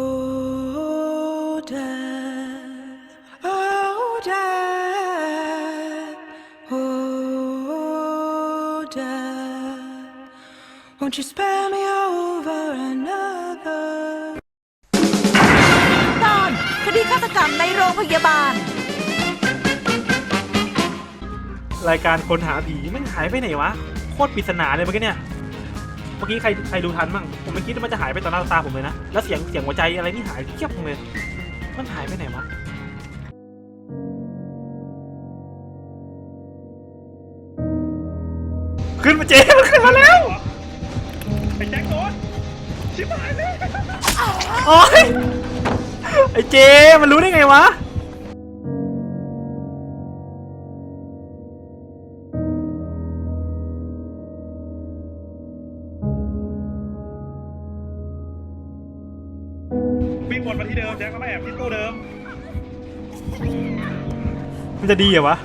Oh, Dad. Oh, Dad. Oh, Dad. Won't you spare me over another? ตอนคดีฆาตกรรมในโรงพยาบาล รายการคนหาผีมันหายไปไหนวะ โคตรปริศนาเลยเมื่อกี้เนี่ย เมื่อกี้ใครใครดูทันบ้างผมไม่คิดว่ามันจะหายไปต่อหน้าต่อตาผมเลยนะ แล้วเสียงเสียงหัวใจอะไรนี่หายเทียบเลย มันหายไปไหนวะขึ้นมาเจ๊มันขึ้นมาแล้วไอ้แจ็คโดนชิบหายเลยโอ้ยไอ้เจมันรู้ได้ไงวะ วิ่งวนมาที่เดิมแจ็คก็มาแอบที่ตู้เดิมมันจะดีเหรอวะ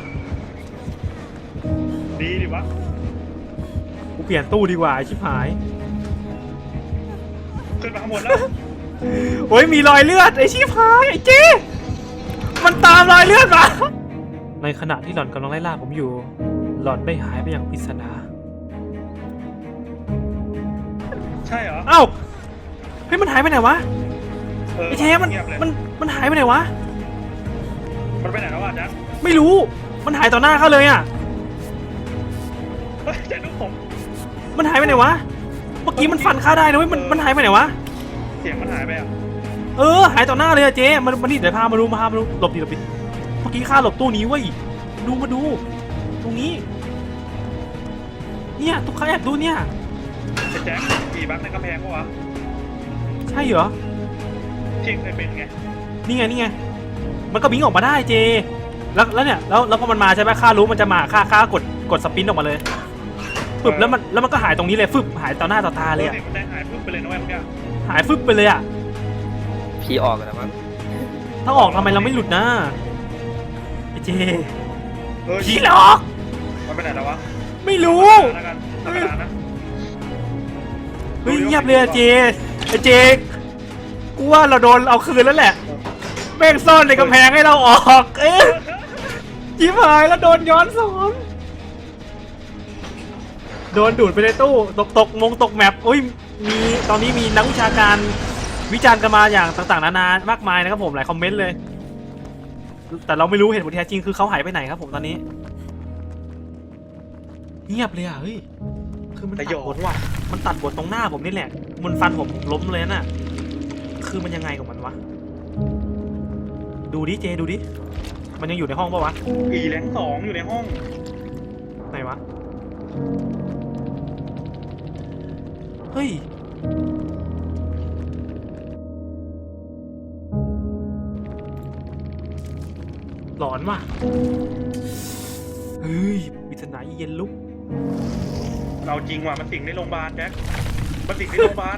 ดีดิวะกูเปลี่ยนตู้ดีกว่าไอ้ชิบหาย ขึ้นมาข้างบนแล้วโอ้ยมีรอยเลือดไอ้ชีพายไอ้เจ๊มันตามรอยเลือดมาในขณะที่หล่อนกำลังไล่ล่าผมอยู่ หล่อนได้หายไปอย่างปริศนา ใช่เหรอ เอ้าเฮ้ยมันหายไปไหนวะเออ ไอ้เจ๊มันเงียบเลยมันมันหายไปไหนวะ มันไปไหนแล้วอะแจ็คไม่รู้ มันหายต่อหน้าเขาเลยอะ เฮ้ยแจ็คดูผม มันหายไปไหนวะ เมื่อกี้มันฟันข้าได้นะเว้ย มันมันหายไปไหนวะ เสียงมันหายไปอะเออ หายต่อหน้าเลยอะเจ๊มันมันนี่เดี๋ยวพามาดูมาพามาดู หลบดิหลบดิเมื่อกี้ข้าหลบตู้นี้เว้ย ดูมาดู ตรงนี้ เนี่ยทุกครั้งแอบดูเนี่ย ไอ้แจ็คขี่บักในกำแพงปะวะ ใช่เหรอ เที่ยงเคยเป็นไงนี่ไงนี่ไงมันก็บิงออกมาได้เจ แล้วแล้วเนี่ยแล้วแล้วพอมันมาใช่ไหมข้ารู้มันจะมาข้าข้ากดกดสปินออกมาเลยฟึบแล้วมันแล้วมันก็หายตรงนี้เลยฟึบหายต่อหน้าต่อตาเลยอะเออมันได้หายปุ๊บไปเลยนะเว้ยเมื่อกี้หายฟึบไปเลยอะพี่ออกกันนะมั้งถ้าออกทำไมเราไม่หลุดนะไอเจเออผีหลอกมันไปไหนแล้ววะไม่รู้แล้วกันธรรมดานะเฮ้ยเงียบเลยอะเจไอเจ กูว่าเราโดนเอาคืนแล้วแหละ แม่งซ่อนในกำแพงให้เราออก เอ๊ะจิ้มหายแล้วโดนย้อนสอนโดนดูดไปในตู้ ตกตกมงตกแมปอุ้ยมีตอนนี้มีนักวิชาการวิจารณ์กันมาอย่างต่างๆนานามากมายนะครับผมหลายคอมเมนต์เลย แต่เราไม่รู้เหตุผลแท้จริงคือเขาหายไปไหนครับผมตอนนี้ เงียบเลยอะเฮ้ยคือมันตัดบทว่ะมันตัดบทตรงหน้าผมนี่แหละมันฟันผมล้มเลยน่ะ คือมันยังไงของมันวะ ดูดิเจดูดิ มันยังอยู่ในห้องปะวะผีแรงสองอยู่ในห้อง ไหนวะ เฮ้ย หลอนว่ะ เฮ้ยปริศนาเย็นลุก เราจริงว่ะมันสิงในโรงพยาบาลแจ็คมันสิงในโรงพยาบาล